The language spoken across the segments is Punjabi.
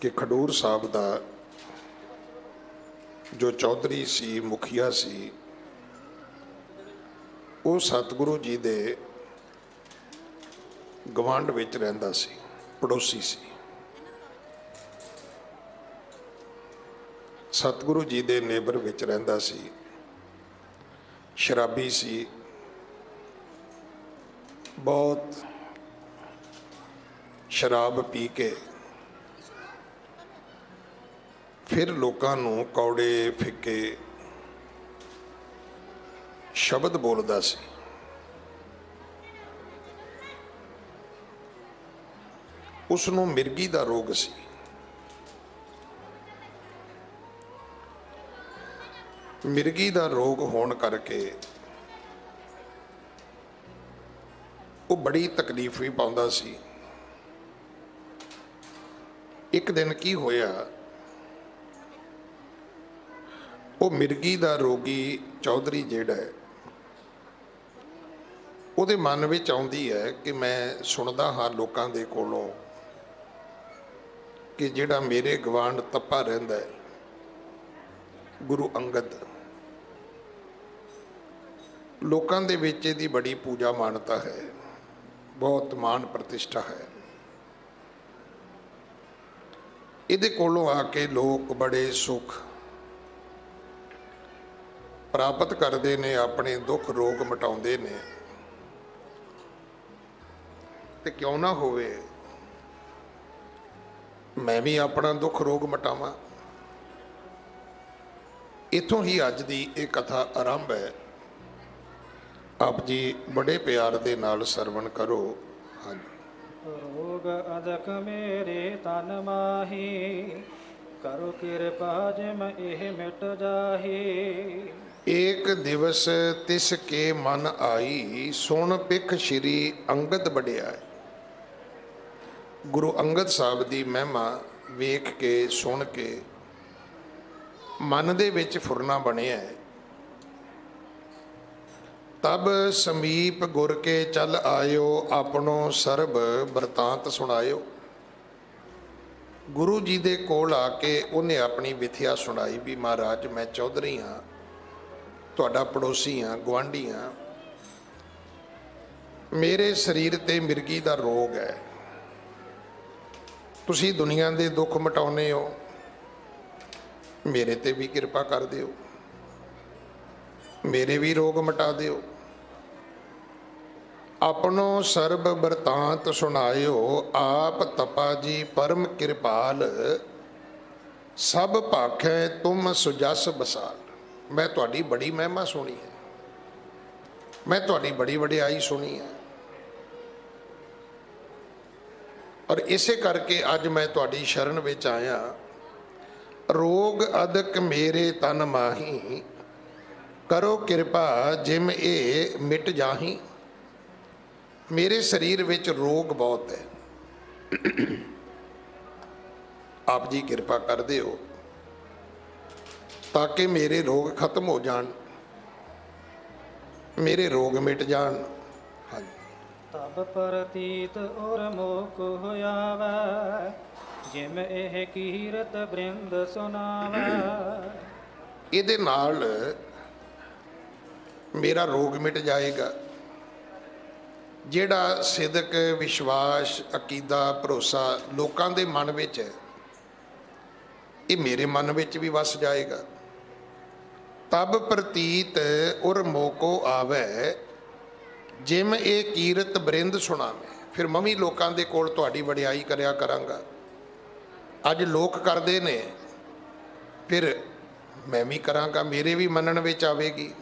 ਕਿ ਖਡੂਰ ਸਾਹਿਬ ਦਾ ਜੋ ਚੌਧਰੀ ਸੀ, ਮੁਖੀਆ ਸੀ, ਉਹ ਸਤਿਗੁਰੂ ਜੀ ਦੇ ਗਵਾਂਢ ਵਿੱਚ ਰਹਿੰਦਾ ਸੀ, ਪੜੋਸੀ ਸੀ। ਸਤਿਗੁਰੂ ਜੀ ਦੇ ਨੇਬਰ ਵਿੱਚ ਰਹਿੰਦਾ ਸੀ, ਸ਼ਰਾਬੀ ਸੀ। ਬਹੁਤ ਸ਼ਰਾਬ ਪੀ ਕੇ ਫਿਰ ਲੋਕਾਂ ਨੂੰ ਕੌੜੇ ਫਿੱਕੇ ਸ਼ਬਦ ਬੋਲਦਾ ਸੀ। ਉਸ ਨੂੰ ਮਿਰਗੀ ਦਾ ਰੋਗ ਸੀ। ਮਿਰਗੀ ਦਾ ਰੋਗ ਹੋਣ ਕਰਕੇ ਉਹ ਬੜੀ ਤਕਲੀਫ ਵੀ ਪਾਉਂਦਾ ਸੀ। ਇੱਕ ਦਿਨ ਕੀ ਹੋਇਆ ਉਹ ਮਿਰਗੀ ਦਾ ਰੋਗੀ ਚੌਧਰੀ ਜਿਹੜਾ ਹੈ, ਉਹਦੇ ਮਨ ਵਿੱਚ ਆਉਂਦੀ ਹੈ ਕਿ ਮੈਂ ਸੁਣਦਾ ਹਾਂ ਲੋਕਾਂ ਦੇ ਕੋਲੋਂ ਕਿ ਜਿਹੜਾ ਮੇਰੇ ਗਵਾਂਢ ਤੱਪਾ ਰਹਿੰਦਾ ਹੈ, ਗੁਰੂ ਅੰਗਦ, ਲੋਕਾਂ ਦੇ ਵਿੱਚ ਇਹਦੀ ਬੜੀ ਪੂਜਾ ਮਾਨਤਾ ਹੈ, ਬਹੁਤ ਮਾਨ ਪ੍ਰਤਿਸ਼ਠਾ ਹੈ। ਇਹਦੇ ਕੋਲੋਂ ਆ ਕੇ ਲੋਕ ਬੜੇ ਸੁਖ ਪ੍ਰਾਪਤ ਕਰਦੇ ਨੇ, ਆਪਣੇ ਦੁੱਖ ਰੋਗ ਮਟਾਉਂਦੇ ਨੇ। ਤੇ ਕਿਉਂ ਨਾ ਹੋਵੇ, ਮੈਂ ਵੀ ਆਪਣਾ ਦੁੱਖ ਰੋਗ ਮਟਾਵਾਂ। ਇਥੋਂ ਹੀ ਅੱਜ ਦੀ ਇਹ ਕਥਾ ਆਰੰਭ ਹੈ। ਆਪ ਜੀ ਬੜੇ ਪਿਆਰ ਦੇ ਨਾਲ ਸਰਵਣ ਕਰੋ। ਹਾਂਜੀ। ਰੋਗ ਅਦਕ ਮੇਰੇ ਤਨ ਮਾਹੀ, ਕਰੋ ਕਿਰਪਾ ਜਿਮ ਇਹ ਮਿਟ ਜਾਹੀ। ਏਕ ਦਿਵਸ ਤਿਸ ਕੇ ਮਨ ਆਈ, ਸੁਣ ਪਿਖ ਸ਼੍ਰੀ ਅੰਗਦ ਬੜਿਆ ਗੁਰੂ ਅੰਗਦ ਸਾਹਿਬ ਦੀ ਮਹਿਮਾ ਵੇਖ ਕੇ, ਸੁਣ ਕੇ ਮਨ ਦੇ ਵਿੱਚ ਫੁਰਨਾ ਬਣਿਆ ਹੈ। ਤਬ ਸਮੀਪ ਗੁਰ ਕੇ ਚੱਲ ਆਇਓ, ਆਪਣੋ ਸਰਬ ਬਰਤਾਂਤ ਸੁਣਾਇਓ। ਗੁਰੂ ਜੀ ਦੇ ਕੋਲ ਆ ਕੇ ਉਹਨੇ ਆਪਣੀ ਵਿਥਿਆ ਸੁਣਾਈ ਵੀ, ਮਹਾਰਾਜ, ਮੈਂ ਚੌਧਰੀ ਹਾਂ। ਤੁਹਾਡਾ ਪੜੋਸੀ ਹਾਂ ਗਵਾਂਢੀ ਹਾਂ ਮੇਰੇ ਸਰੀਰ ਤੇ ਮਿਰਗੀ ਦਾ ਰੋਗ ਹੈ। ਤੁਸੀਂ ਦੁਨੀਆ ਦੇ ਦੁੱਖ ਮਟਾਉਨੇ ਹੋ। ਮੇਰੇ ਤੇ ਵੀ ਕਿਰਪਾ ਕਰ ਦਿਓ। ਮੇਰੇ ਵੀ ਰੋਗ ਮਟਾ ਦਿਓ। ਆਪਣੋ ਸਰਬ ਬਰਤਾਂਤ ਸੁਣਾਇਓ, ਆਪ ਤਪਾ ਜੀ ਪਰਮ ਕਿਰਪਾਲ, ਸਭ ਭਾਖੈ ਤੁਮ ਸੁਜਸ ਬਸਾਲ। ਮੈਂ ਤੁਹਾਡੀ ਬੜੀ ਮਹਿਮਾ ਸੁਣੀ ਹੈ। ਮੈਂ ਤੁਹਾਡੀ ਬੜੀ ਵਡਿਆਈ ਸੁਣੀ ਹੈ। ਔਰ ਇਸੇ ਕਰਕੇ ਅੱਜ ਮੈਂ ਤੁਹਾਡੀ ਸ਼ਰਨ ਵਿੱਚ ਆਇਆ। ਰੋਗ ਅਦਕ ਮੇਰੇ ਤਨ ਮਾਹੀ। ਕਰੋ ਕਿਰਪਾ ਜਿਮ ਇਹ ਮਿਟ ਜਾਹੀ। ਮੇਰੇ ਸਰੀਰ ਵਿੱਚ ਰੋਗ ਬਹੁਤ ਹੈ। ਆਪ ਜੀ ਕਿਰਪਾ ਕਰ ਦਿਓ ਤਾਂ ਕਿ ਮੇਰੇ ਰੋਗ ਖਤਮ ਹੋ ਜਾਣ। ਮੇਰੇ ਰੋਗ ਮਿਟ ਜਾਣ। ਹਾਂਜੀ। ਤਬ ਪ੍ਰਤੀਤ ਔਰ ਮੋਕ ਹੋਇਆਵੈ ਜਿਮ ਇਹ ਕੀਰਤ ਬ੍ਰਿੰਦ ਸੁਨਾਵੈ। ਇਹਦੇ ਨਾਲ ਮੇਰਾ ਰੋਗ ਮਿਟ ਜਾਏਗਾ। ਜਿਹੜਾ ਸਿਦਕ ਵਿਸ਼ਵਾਸ ਅਕੀਦਾ ਭਰੋਸਾ ਲੋਕਾਂ ਦੇ ਮਨ ਵਿੱਚ ਹੈ ਇਹ ਮੇਰੇ ਮਨ ਵਿੱਚ ਵੀ ਵਸ ਜਾਏਗਾ। ਤਬ ਪ੍ਰਤੀਤ ਉਰ ਮੋਕੋ ਆਵੇ ਜਿਮ ਇਹ ਕੀਰਤ ਬ੍ਰਿੰਦ ਸੁਣਾਵੇਂ ਫਿਰ ਮੈਂ ਵੀ ਲੋਕਾਂ ਦੇ ਕੋਲ ਤੁਹਾਡੀ ਵਡਿਆਈ ਕਰਿਆ ਕਰਾਂਗਾ। ਅੱਜ ਲੋਕ ਕਰਦੇ ਨੇ ਫਿਰ ਮੈਂ ਵੀ ਕਰਾਂਗਾ ਮੇਰੇ ਵੀ ਮੰਨਣ ਵਿੱਚ ਆਵੇਗੀ।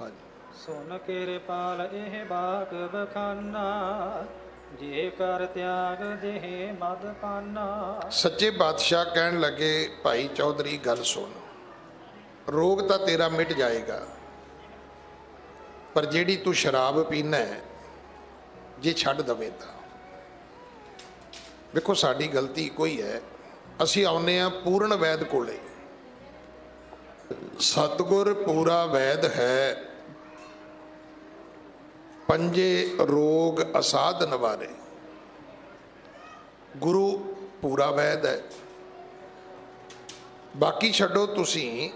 ਹਾਂਜੀ। ਸੁਨ ਕਿਰਪਾਲ ਇਹ ਬਾਗ ਬਖਾਨਾ ਜੇ ਕਰ ਤਿਆਗ ਦੇਹ ਮਦ ਪਾਨਾ। ਸੱਚੇ ਬਾਦਸ਼ਾਹ ਕਹਿਣ ਲੱਗੇ ਭਾਈ ਚੌਧਰੀ ਗੱਲ ਸੁਣ। ਰੋਗ ਤਾਂ ਤੇਰਾ ਮਿਟ ਜਾਏਗਾ। ਪਰ ਜਿਹੜੀ ਤੂੰ ਸ਼ਰਾਬ ਪੀਨਾ ਹੈ, ਜੇ ਛੱਡ ਦਵੇਂ ਤਾਂ। ਵੇਖੋ, ਸਾਡੀ ਗਲਤੀ ਕੋਈ ਹੈ। ਅਸੀਂ ਆਉਨੇ ਆ ਪੂਰਨ ਵੈਦ ਕੋਲੇ। ਸਤਗੁਰ ਪੂਰਾ ਵੈਦ ਹੈ। ਪੰਜੇ ਰੋਗ ਅਸਾਧ ਨਵਾਰੇ ਗੁਰੂ ਪੂਰਾ ਵੈਦ ਹੈ। ਬਾਕੀ ਛੱਡੋ ਤੁਸੀਂ।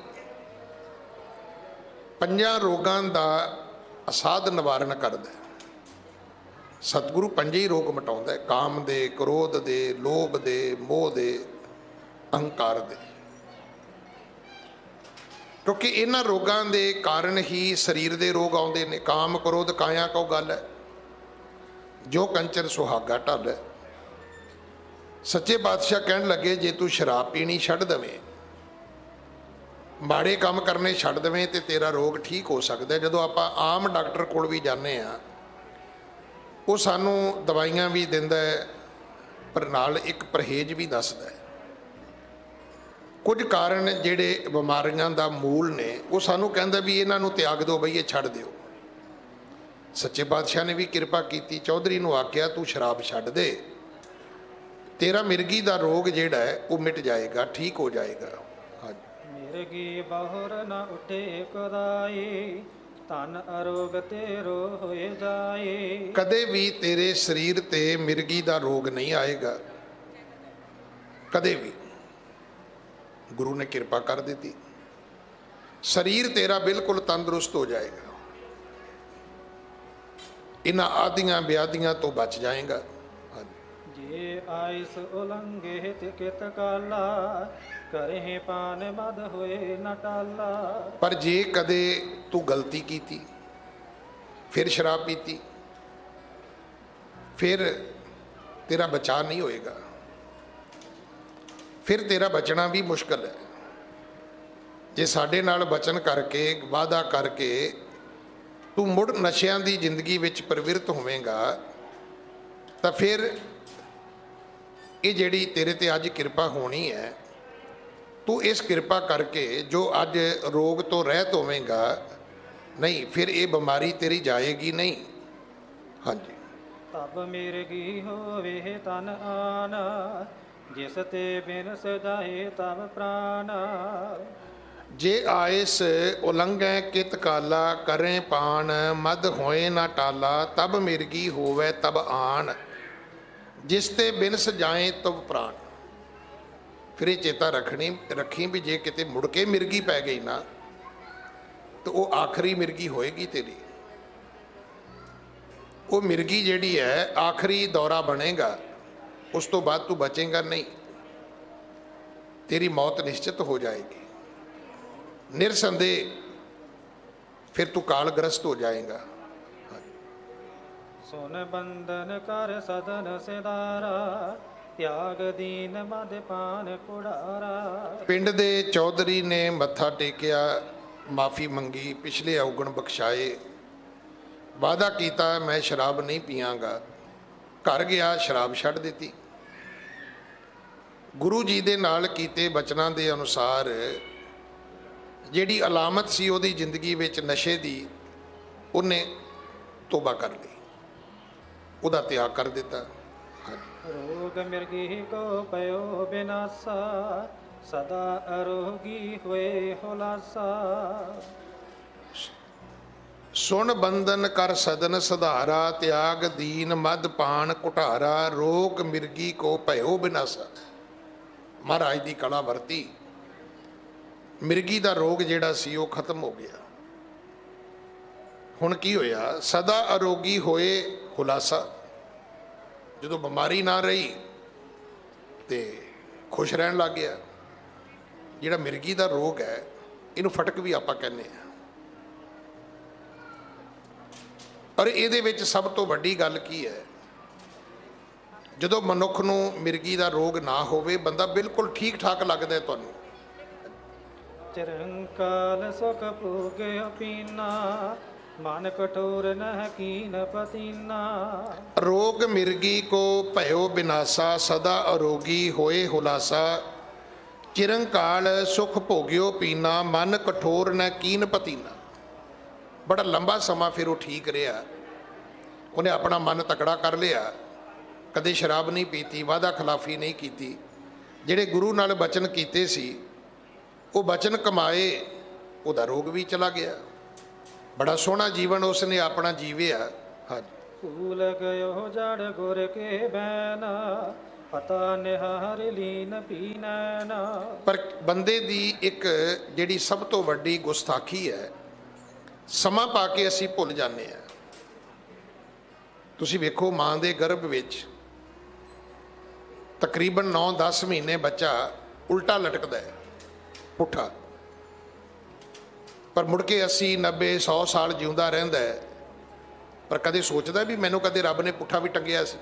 ਪੰਜਾਂ ਰੋਗਾਂ ਦਾ ਅਸਾਧ ਨਿਵਾਰਨ ਕਰਦਾ ਹੈ। ਸਤਿਗੁਰੂ ਪੰਜੇ ਹੀ ਰੋਗ ਮਿਟਾਉਂਦਾ ਹੈ, ਕਾਮ ਦੇ ਕ੍ਰੋਧ ਦੇ ਲੋਭ ਦੇ ਮੋਹ ਦੇ ਅਹੰਕਾਰ ਦੇ। ਕਿਉਂਕਿ ਇਹਨਾਂ ਰੋਗਾਂ ਦੇ ਕਾਰਨ ਹੀ ਸਰੀਰ ਦੇ ਰੋਗ ਆਉਂਦੇ ਨੇ। ਕਾਮ ਕ੍ਰੋਧ ਕਾਇਆ ਕੋ ਗੱਲ ਹੈ। ਜੋ ਕੰਚਰ ਸੁਹਾਗਾ ਢਲ ਹੈ। ਸੱਚੇ ਬਾਦਸ਼ਾਹ ਕਹਿਣ ਲੱਗੇ ਜੇ ਤੂੰ ਸ਼ਰਾਬ ਪੀਣੀ ਛੱਡ ਦਵੇਂ ਮਾੜੇ ਕੰਮ ਕਰਨੇ ਛੱਡ ਦੇਵੇਂ ਤੇ ਤੇਰਾ ਰੋਗ ਠੀਕ ਹੋ ਸਕਦਾ ਜਦੋਂ ਆਪਾਂ ਆਮ ਡਾਕਟਰ ਕੋਲ ਵੀ ਜਾਂਦੇ ਆ ਉਹ ਸਾਨੂੰ ਦਵਾਈਆਂ ਵੀ ਦਿੰਦਾ ਹੈ, ਪਰ ਨਾਲ ਇੱਕ ਪਰਹੇਜ਼ ਵੀ ਦੱਸਦਾ ਹੈ। ਕੁਝ ਕਾਰਨ ਜਿਹੜੇ ਬਿਮਾਰੀਆਂ ਦਾ ਮੂਲ ਨੇ, ਉਹ ਸਾਨੂੰ ਕਹਿੰਦਾ ਵੀ ਇਹਨਾਂ ਨੂੰ ਤਿਆਗ ਦਿਓ ਬਈ, ਇਹ ਛੱਡ ਦਿਓ। ਸੱਚੇ ਪਾਤਸ਼ਾਹ ਨੇ ਵੀ ਕਿਰਪਾ ਕੀਤੀ, ਚੌਧਰੀ ਨੂੰ ਆਖਿਆ, ਤੂੰ ਸ਼ਰਾਬ ਛੱਡ ਦੇ। ਤੇਰਾ ਮਿਰਗੀ ਦਾ ਰੋਗ ਜਿਹੜਾ ਹੈ, ਉਹ ਮਿਟ ਜਾਏਗਾ, ਠੀਕ ਹੋ ਜਾਏਗਾ। ਮਿਰਗੀ ਬਹੁਰ ਨ ਉਠੇ ਕਦਾਈ ਤਨ ਅਰੋਗ ਤੇਰੋ ਹੋਏ ਜਾਏ ਕਦੇ ਵੀ ਤੇਰੇ ਸਰੀਰ ਤੇ ਮਿਰਗੀ ਦਾ ਰੋਗ ਨਹੀਂ ਆਏਗਾ। ਕਦੇ ਵੀ। ਗੁਰੂ ਨੇ ਕਿਰਪਾ ਕਰ ਦਿੱਤੀ। ਸਰੀਰ ਤੇਰਾ ਬਿਲਕੁਲ ਤੰਦਰੁਸਤ ਹੋ ਜਾਏਗਾ। ਇਹਨਾਂ ਆਦੀਆਂ ਵਿਆਧੀਆਂ ਤੋਂ ਬਚ ਜਾਏਗਾ। ਜੇ ਆਇਸ ਉਲੰਘੇ ਤੇ ਕਿਤ ਕਾਲਾ ਕਰਹਿ ਪਾਨ ਮਦ ਹੋਏ ਨ ਟਾਲਾ। ਪਰ ਜੇ ਕਦੇ ਤੂੰ ਗਲਤੀ ਕੀਤੀ, ਫਿਰ ਸ਼ਰਾਬ ਪੀਤੀ, ਫਿਰ ਤੇਰਾ ਬਚਾਅ ਨਹੀਂ ਹੋਏਗਾ। ਫਿਰ ਤੇਰਾ ਬਚਣਾ ਵੀ ਮੁਸ਼ਕਲ ਹੈ। ਜੇ ਸਾਡੇ ਨਾਲ ਬਚਨ ਕਰਕੇ, ਵਾਅਦਾ ਕਰਕੇ ਤੂੰ ਮੁੜ ਨਸ਼ਿਆਂ ਦੀ ਜ਼ਿੰਦਗੀ ਵਿੱਚ ਪ੍ਰਵਿਰਤ ਹੋਵੇਂਗਾ, ਤਾਂ ਫਿਰ ਇਹ ਜਿਹੜੀ ਤੇਰੇ ਤੇ ਅੱਜ ਕਿਰਪਾ ਹੋਣੀ ਹੈ ਤੂੰ ਇਸ ਕਿਰਪਾ ਕਰਕੇ ਜੋ ਅੱਜ ਰੋਗ ਤੋਂ ਰਹਿਤ ਹੋਵੇਂਗਾ ਨਹੀਂ ਫਿਰ ਇਹ ਬਿਮਾਰੀ ਤੇਰੀ ਜਾਏਗੀ ਨਹੀਂ। ਹਾਂਜੀ। ਤਬ ਮਿਰਗੀ ਹੋਵੇ ਤਨ ਆਨ ਜਿਸ ਤੇ ਬਿਨ ਸਜਾਏ ਤਬ ਪ੍ਰਾਨ। ਜੇ ਆਇਸ ਉਲੰਘੈ ਕਿਤ ਕਾਲਾ ਕਰੇ ਪਾਣ ਮਦ ਹੋਏ ਨਾ ਟਾਲਾ ਤਬ ਮਿਰਗੀ ਹੋਵੇ ਤਬ ਆਣ ਜਿਸ ਤੇ ਬਿਨ ਸਜਾਏ ਤਬ ਪ੍ਰਾਣ ਫਿਰ ਇਹ ਚੇਤਾ ਰੱਖਣੀ, ਰੱਖੀ ਵੀ ਜੇ ਕਿਤੇ ਮੁੜ ਕੇ ਮਿਰਗੀ ਪੈ ਗਈ ਨਾ, ਤਾਂ ਉਹ ਆਖਰੀ ਮਿਰਗੀ ਹੋਏਗੀ ਤੇਰੀ। ਉਹ ਮਿਰਗੀ ਜਿਹੜੀ ਹੈ, ਆਖਰੀ ਦੌਰਾ ਬਣੇਗਾ, ਉਸ ਤੋਂ ਬਾਅਦ ਤੂੰ ਬਚੇਗਾ ਨਹੀਂ। ਤੇਰੀ ਮੌਤ ਨਿਸ਼ਚਿਤ ਹੋ ਜਾਏਗੀ। ਨਿਰਸੰਦੇਹ, ਫਿਰ ਤੂੰ ਕਾਲਗ੍ਰਸਤ ਹੋ ਜਾਏਗਾ। ਸੁਨ ਬੰਦਨ ਕਰ ਸਦਨ ਸਿਦਾਰਾ ਤਿਆਗ ਦੀਨ ਮਦ ਪਾਨ ਕੁੜਾਰਾ ਪਿੰਡ ਦੇ ਚੌਧਰੀ ਨੇ ਮੱਥਾ ਟੇਕਿਆ, ਮਾਫੀ ਮੰਗੀ, ਪਿਛਲੇ ਔਗਣ ਬਖਸ਼ਾਏ। ਵਾਅਦਾ ਕੀਤਾ, ਮੈਂ ਸ਼ਰਾਬ ਨਹੀਂ ਪੀਵਾਂਗਾ ਘਰ ਗਿਆ, ਸ਼ਰਾਬ ਛੱਡ ਦਿੱਤੀ। ਗੁਰੂ ਜੀ ਦੇ ਨਾਲ ਕੀਤੇ ਬਚਨਾਂ ਦੇ ਅਨੁਸਾਰ, ਜਿਹੜੀ ਅਲਾਮਤ ਸੀ ਉਹਦੀ ਜ਼ਿੰਦਗੀ ਵਿੱਚ ਨਸ਼ੇ ਦੀ, ਉਹਨੇ ਤੋਬਾ ਕਰ ਲਈ। ਉਹਦਾ ਤਿਆਗ ਕਰ ਦਿੱਤਾ। ਰੋਗ ਮਿਰਗੀ ਕੋ ਪਇਓ ਬਿਨਾਸਾ, ਸਦਾ ਅਰੋਗੀ ਹੋਏ ਹੁਲਾਸਾ। ਸੁਣ ਬੰਧਨ ਕਰ ਸਦਨ ਸੁਧਾਰਾ, ਤਿਆਗ ਦੀਨ ਮਦ ਪਾਣ ਕੁਟਾਰਾ ਰੋਗ ਮਿਰਗੀ ਕੋ ਭਇਓ ਬਿਨਾਸਾ। ਮਹਾਰਾਜ ਦੀ ਕਲਾ ਵਰਤੀ। ਮਿਰਗੀ ਦਾ ਰੋਗ ਜਿਹੜਾ ਸੀ ਉਹ ਖਤਮ ਹੋ ਗਿਆ। ਹੁਣ ਕੀ ਹੋਇਆ? ਸਦਾ ਅਰੋਗੀ ਹੋਏ ਖੁਲਾਸਾ ਜਦੋਂ ਬਿਮਾਰੀ ਨਾ ਰਹੀ ਤੇ ਖੁਸ਼ ਰਹਿਣ ਲੱਗ ਗਿਆ। ਜਿਹੜਾ ਮਿਰਗੀ ਦਾ ਰੋਗ ਹੈ, ਇਹਨੂੰ ਫਟਕ ਵੀ ਆਪਾਂ ਕਹਿੰਦੇ ਆ ਪਰ ਇਹਦੇ ਵਿੱਚ ਸਭ ਤੋਂ ਵੱਡੀ ਗੱਲ ਕੀ ਹੈ? ਜਦੋਂ ਮਨੁੱਖ ਨੂੰ ਮਿਰਗੀ ਦਾ ਰੋਗ ਨਾ ਹੋਵੇ, ਬੰਦਾ ਬਿਲਕੁਲ ਠੀਕ ਠਾਕ ਲੱਗਦਾ ਤੁਹਾਨੂੰ। ਚਰੰਕਾਲ ਸੁਖ ਭੋਗਿਓ ਪੀਨਾ। ਮਨ ਕਠੋਰ ਨਹਿ ਕੀਨ ਪਤੀਨਾ ਰੋਗ ਮਿਰਗੀ ਕੋ ਭਇਓ ਬਿਨਾਸਾ, ਸਦਾ ਅਰੋਗੀ ਹੋਏ ਹੁਲਾਸਾ। ਚਿਰੰਕਾਲ ਸੁਖ ਭੋਗਿਓ ਪੀਨਾ, ਮਨ ਕਠੋਰ ਨ ਕੀਨ ਪਤੀਨਾ ਬੜਾ ਲੰਬਾ ਸਮਾਂ ਫਿਰ ਉਹ ਠੀਕ ਰਿਹਾ। ਉਹਨੇ ਆਪਣਾ ਮਨ ਤਕੜਾ ਕਰ ਲਿਆ। ਕਦੇ ਸ਼ਰਾਬ ਨਹੀਂ ਪੀਤੀ ਵਾਦਾ ਖਿਲਾਫੀ ਨਹੀਂ ਕੀਤੀ। ਜਿਹੜੇ ਗੁਰੂ ਨਾਲ ਬਚਨ ਕੀਤੇ ਸੀ, ਉਹ ਬਚਨ ਕਮਾਏ, ਉਹਦਾ ਰੋਗ ਵੀ ਚਲਾ ਗਿਆ। ਬੜਾ ਸੋਹਣਾ ਜੀਵਨ ਉਸਨੇ ਆਪਣਾ ਜੀਵਿਆ। ਹਾਂਜੀ। ਫੂਲ ਗਇਓ ਜੜ ਗੁਰ ਕੇ ਬੈਨ ਪਤਾ ਨਿਹਾਰ ਲੀਨ ਪੀਨੈ ਨਾ ਪਰ ਬੰਦੇ ਦੀ ਇੱਕ ਜਿਹੜੀ ਸਭ ਤੋਂ ਵੱਡੀ ਗੁਸਤਾਖੀ ਹੈ ਸਮਾਂ ਪਾ ਕੇ ਅਸੀਂ ਭੁੱਲ ਜਾਂਦੇ ਆ ਤੁਸੀਂ ਵੇਖੋ ਮਾਂ ਦੇ ਗਰਭ ਵਿੱਚ ਤਕਰੀਬਨ 9-10 ਮਹੀਨੇ ਬੱਚਾ ਉਲਟਾ ਲਟਕਦਾ ਹੈ ਪੁੱਠਾ। ਪਰ ਮੁੜ ਕੇ 80 90 100 ਸਾਲ ਜਿਉਂਦਾ ਰਹਿੰਦਾ ਹੈ। ਪਰ ਕਦੇ ਸੋਚਦਾ ਵੀ ਮੈਨੂੰ ਕਦੇ ਰੱਬ ਨੇ ਪੁੱਠਾ ਵੀ ਟੰਗਿਆ ਸੀ।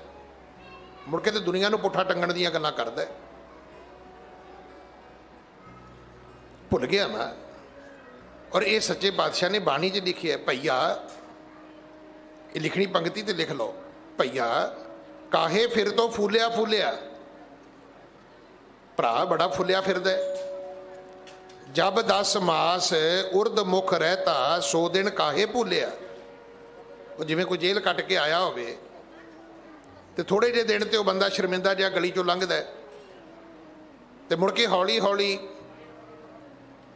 ਮੁੜ ਕੇ ਤੇ ਦੁਨੀਆ ਨੂੰ ਪੁੱਠਾ ਟੰਗਣ ਦੀਆਂ ਗੱਲਾਂ ਕਰਦਾ ਭੁੱਲ ਗਿਆ ਨਾ ਔਰ ਇਹ ਸੱਚੇ ਬਾਦਸ਼ਾਹ ਨੇ ਬਾਣੀ 'ਚ ਲਿਖਿਆ ਹੈ, ਭਈਆ, ਇਹ ਲਿਖਣੀ ਪੰਕਤੀ ਤੇ ਲਿਖ ਲਓ। ਭਈਆ, ਕਾਹੇ ਫਿਰ ਤੋਂ ਫੂਲਿਆ ਫੂਲਿਆ ਭਰਾ ਬੜਾ ਫੁੱਲਿਆ ਫਿਰਦਾ ਜਬ ਦਸ ਮਾਸ ਉਰਦ ਮੁਖ ਰਹਤਾ, ਸੋ ਦਿਨ ਕਾਹੇ ਭੁੱਲਿਆ? ਉਹ ਜਿਵੇਂ ਕੋਈ ਜੇਲ੍ਹ ਕੱਟ ਕੇ ਆਇਆ ਹੋਵੇ, ਤੇ ਥੋੜੇ ਜਿਹੇ ਦਿਨ ਤੇ ਉਹ ਬੰਦਾ ਸ਼ਰਮਿੰਦਾ ਜਿਹਾ ਗਲੀ ਚੋਂ ਲੰਘਦਾ ਹੈ। ਤੇ ਮੁੜ ਕੇ ਹੌਲੀ ਹੌਲੀ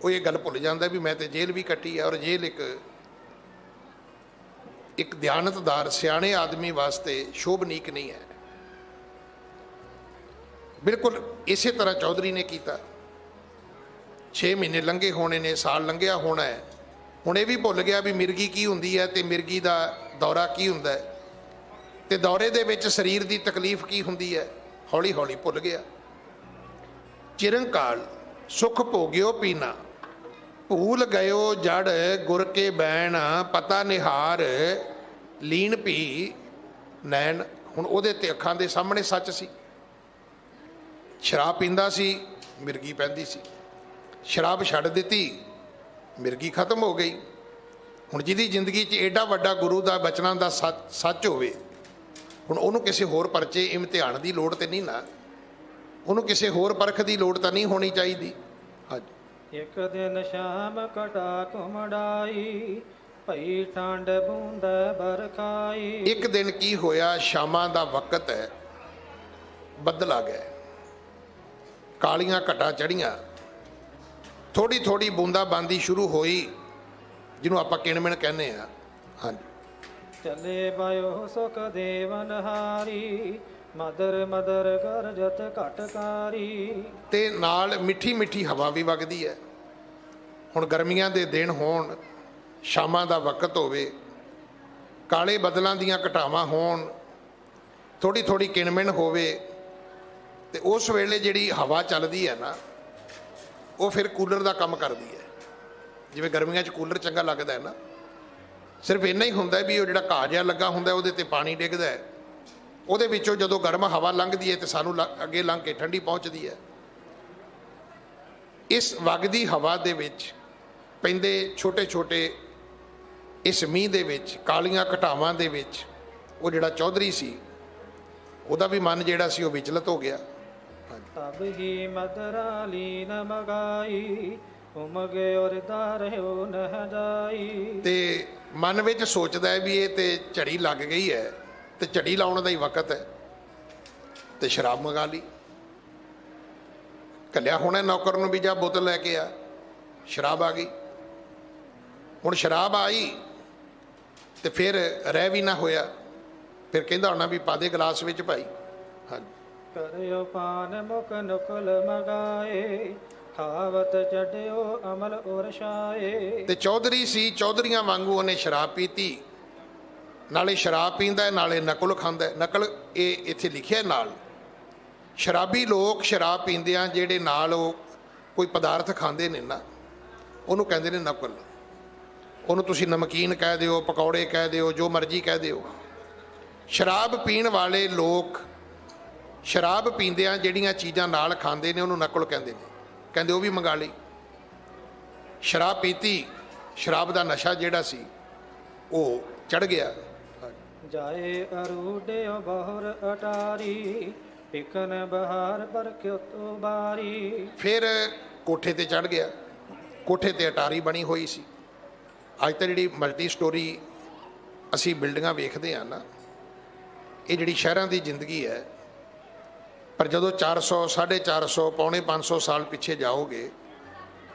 ਉਹ ਇਹ ਗੱਲ ਭੁੱਲ ਜਾਂਦਾ ਵੀ ਮੈਂ ਤੇ ਜੇਲ੍ਹ ਵੀ ਕੱਟੀ ਆ ਔਰ ਜੇਲ੍ਹ ਇੱਕ ਇੱਕ ਧਿਆਨਤਦਾਰ ਸਿਆਣੇ ਆਦਮੀ ਵਾਸਤੇ ਸ਼ੋਭਨੀਕ ਨਹੀਂ ਹੈ। ਬਿਲਕੁਲ ਇਸੇ ਤਰ੍ਹਾਂ ਚੌਧਰੀ ਨੇ ਕੀਤਾ। 6 ਮਹੀਨੇ ਲੰਘੇ ਹੋਣੇ ਨੇ, ਸਾਲ ਲੰਘਿਆ ਹੋਣਾ ਹੈ। ਹੁਣ ਇਹ ਵੀ ਭੁੱਲ ਗਿਆ ਵੀ ਮਿਰਗੀ ਕੀ ਹੁੰਦੀ ਹੈ ਤੇ ਮਿਰਗੀ ਦਾ ਦੌਰਾ ਕੀ ਹੁੰਦਾ ਹੈ। ਤੇ ਦੌਰੇ ਦੇ ਵਿੱਚ ਸਰੀਰ ਦੀ ਤਕਲੀਫ ਕੀ ਹੁੰਦੀ ਹੈ? ਹੌਲੀ ਹੌਲੀ ਭੁੱਲ ਗਿਆ। ਚਿਰੰਕਾਲ, ਸੁਖ ਭੋਗਿਓ ਪੀਣਾ। ਭੂਲ ਗਇਓ ਜੜ, ਗੁਰ ਕੇ ਬੈਣ, ਪਤਾ ਨਿਹਾਰ, ਲੀਨ ਭੀ, ਨੈਣ। ਹੁਣ ਉਹਦੇ ਤੇ ਅੱਖਾਂ ਦੇ ਸਾਹਮਣੇ ਸੱਚ ਸੀ। ਸ਼ਰਾਬ ਪੀਂਦਾ ਸੀ, ਮਿਰਗੀ ਪੈਂਦੀ ਸੀ। ਸ਼ਰਾਬ ਛੱਡ ਦਿੱਤੀ ਮਿਰਗੀ ਖਤਮ ਹੋ ਗਈ। ਹੁਣ ਜਿਹਦੀ ਜ਼ਿੰਦਗੀ 'ਚ ਐਡਾ ਵੱਡਾ ਗੁਰੂ ਦਾ ਬਚਨਾਂ ਦਾ ਸੱਚ ਹੋਵੇ ਹੁਣ ਉਹਨੂੰ ਕਿਸੇ ਹੋਰ ਪਰਚੇ ਇਮਤਿਹਾਨ ਦੀ ਲੋੜ ਤੇ ਨਹੀਂ ਨਾ। ਉਹਨੂੰ ਕਿਸੇ ਹੋਰ ਪਰਖ ਦੀ ਲੋੜ ਤਾਂ ਨਹੀਂ ਹੋਣੀ ਚਾਹੀਦੀ। ਹਾਂਜੀ। ਇੱਕ ਦਿਨ ਸ਼ਾਮ ਕਟਾ ਘੁਮੜਾਈ ਭਈ ਠੰਡ ਬੂੰਦ ਬਰਖਾਈ ਇੱਕ ਦਿਨ ਕੀ ਹੋਇਆ ਸ਼ਾਮਾਂ ਦਾ ਵਕਤ ਹੈ ਬੱਦਲ ਆ ਗਏ ਕਾਲੀਆਂ ਘਟਾਂ ਚੜੀਆਂ ਥੋੜੀ ਥੋੜੀ ਬੂੰਦਾ ਬਾਂਦੀ ਸ਼ੁਰੂ ਹੋਈ ਜਿਹਨੂੰ ਆਪਾਂ ਕਿਣਮਿਣ ਕਹਿੰਦੇ ਆ ਹਾਂਜੀ। ਚਲੇ ਬਾਇਓ ਸੁਖ ਦੇਵਨ ਹਾਰੀ ਮਦਰ ਮਦਰ ਗਰਜਤ ਘਟਕਾਰੀ ਤੇ ਨਾਲ ਮਿੱਠੀ ਮਿੱਠੀ ਹਵਾ ਵੀ ਵਗਦੀ ਹੈ। ਹੁਣ ਗਰਮੀਆਂ ਦੇ ਦਿਨ ਹੋਣ ਸ਼ਾਮਾਂ ਦਾ ਵਕਤ ਹੋਵੇ ਕਾਲੇ ਬਦਲਾਂ ਦੀਆਂ ਘਟਾਵਾਂ ਹੋਣ ਥੋੜੀ ਥੋੜੀ ਕਿਣਮਿਣ ਹੋਵੇ ਤੇ ਉਸ ਵੇਲੇ ਜਿਹੜੀ ਹਵਾ ਚੱਲਦੀ ਹੈ ਨਾ ਉਹ ਫਿਰ ਕੂਲਰ ਦਾ ਕੰਮ ਕਰਦੀ ਹੈ। ਜਿਵੇਂ ਗਰਮੀਆਂ 'ਚ ਕੂਲਰ ਚੰਗਾ ਲੱਗਦਾ ਹੈ ਨਾ। ਸਿਰਫ ਇੰਨਾ ਹੀ ਹੁੰਦਾ ਵੀ ਉਹ ਜਿਹੜਾ ਘਾਹ ਜਿਹਾ ਲੱਗਾ ਹੁੰਦਾ ਉਹਦੇ ਤੇ ਪਾਣੀ ਡਿੱਗਦਾ ਹੈ। ਉਹਦੇ ਵਿੱਚੋਂ ਜਦੋਂ ਗਰਮ ਹਵਾ ਲੰਘਦੀ ਹੈ ਤੇ ਸਾਨੂੰ ਲ- ਅੱਗੇ ਲੰਘ ਕੇ ਠੰਡੀ ਪਹੁੰਚਦੀ ਹੈ। ਇਸ ਵਗਦੀ ਹਵਾ ਦੇ ਵਿੱਚ ਪੈਂਦੇ ਛੋਟੇ ਛੋਟੇ ਇਸ ਮੀਂਹ ਦੇ ਵਿੱਚ, ਕਾਲੀਆਂ ਘਟਾਵਾਂ ਦੇ ਵਿੱਚ ਉਹ ਜਿਹੜਾ ਚੌਧਰੀ ਸੀ, ਉਹਦਾ ਵੀ ਮਨ ਜਿਹੜਾ ਸੀ ਉਹ ਵਿਚਲਤ ਹੋ ਗਿਆ। ਤਬ ਹੀ ਮਦਰਾ ਲੀਨ ਮਗਾਈ, ਉਮਗੇ ਔਰ ਦਾਰਿਓ ਨਹ ਜਾਈ ਤੇ ਮਨ ਵਿੱਚ ਸੋਚਦਾ ਹੈ ਵੀ ਇਹ ਤੇ ਝੜੀ ਲੱਗ ਗਈ ਹੈ, ਤੇ ਝੜੀ ਲਾਉਣ ਦਾ ਹੀ ਵਕਤ ਹੈ, ਤੇ ਸ਼ਰਾਬ ਮੰਗਾ ਲਈ। ਕੱਲਿਆ ਹੋਣਾ ਨੌਕਰ ਨੂੰ ਵੀ ਜਾ ਬੋਤਲ ਲੈ ਕੇ ਆ, ਸ਼ਰਾਬ ਆ ਗਈ। ਹੁਣ ਸ਼ਰਾਬ ਆਈ, ਤੇ ਫਿਰ ਰਹਿ ਵੀ ਨਾ ਹੋਇਆ, ਫਿਰ ਕਹਿੰਦਾ ਹੋਣਾ ਵੀ ਪਾ ਦੇ ਗਲਾਸ ਵਿੱਚ ਭਾਈ। ਹਾਂਜੀ। ਕਰਿਓ ਪਾਨ ਮੁਖ ਨੁਕਲ ਮਗਾਏ ਖਾਵਤ ਚੜਿਓ ਅਮਲ ਔਰ ਤੇ ਚੌਧਰੀ ਸੀ, ਚੌਧਰੀਆਂ ਵਾਂਗੂ ਉਹਨੇ ਸ਼ਰਾਬ ਪੀਤੀ। ਨਾਲੇ ਸ਼ਰਾਬ ਪੀਂਦਾ ਨਾਲੇ ਨਕਲ ਖਾਂਦਾ ਨਕਲ ਇਹ ਇੱਥੇ ਲਿਖਿਆ ਨਾਲ। ਸ਼ਰਾਬੀ ਲੋਕ ਸ਼ਰਾਬ ਪੀਂਦੇ ਆ, ਜਿਹੜੇ ਨਾਲ ਉਹ ਕੋਈ ਪਦਾਰਥ ਖਾਂਦੇ ਨੇ ਨਾ, ਉਹਨੂੰ ਕਹਿੰਦੇ ਨੇ ਨਕਲ। ਉਹਨੂੰ ਤੁਸੀਂ ਨਮਕੀਨ ਕਹਿ ਦਿਓ, ਪਕੌੜੇ ਕਹਿ ਦਿਓ, ਜੋ ਮਰਜ਼ੀ ਕਹਿ ਦਿਓ। ਸ਼ਰਾਬ ਪੀਣ ਵਾਲੇ ਲੋਕ ਸ਼ਰਾਬ ਪੀਂਦਿਆਂ ਜਿਹੜੀਆਂ ਚੀਜ਼ਾਂ ਨਾਲ ਖਾਂਦੇ ਨੇ ਉਹਨੂੰ ਨਕਲ ਕਹਿੰਦੇ ਨੇ। ਕਹਿੰਦੇ ਉਹ ਵੀ ਮੰਗਾ ਲਈ। ਸ਼ਰਾਬ ਪੀਤੀ ਸ਼ਰਾਬ ਦਾ ਨਸ਼ਾ ਜਿਹੜਾ ਸੀ ਉਹ ਚੜ ਗਿਆ। ਜਾਏ ਅਰੂਡਿਓ ਬਹੁਰ ਅਟਾਰੀ ਪਿਕਨ ਬਹਾਰ ਪਰ ਕਿਉ ਤੋ ਬਾਰੀ। ਫਿਰ ਕੋਠੇ ਤੇ ਚੜ ਗਿਆ। ਕੋਠੇ ਤੇ ਅਟਾਰੀ ਬਣੀ ਹੋਈ ਸੀ। ਅੱਜ ਤਾਂ ਜਿਹੜੀ ਮਲਟੀ ਸਟੋਰੀ ਅਸੀਂ ਬਿਲਡਿੰਗਾਂ ਵੇਖਦੇ ਆ ਨਾ ਇਹ ਜਿਹੜੀ ਸ਼ਹਿਰਾਂ ਦੀ ਜ਼ਿੰਦਗੀ ਹੈ ਪਰ ਜਦੋਂ 400 450 ਪੌਣੇ 500 ਸਾਲ ਪਿੱਛੇ ਜਾਓਗੇ,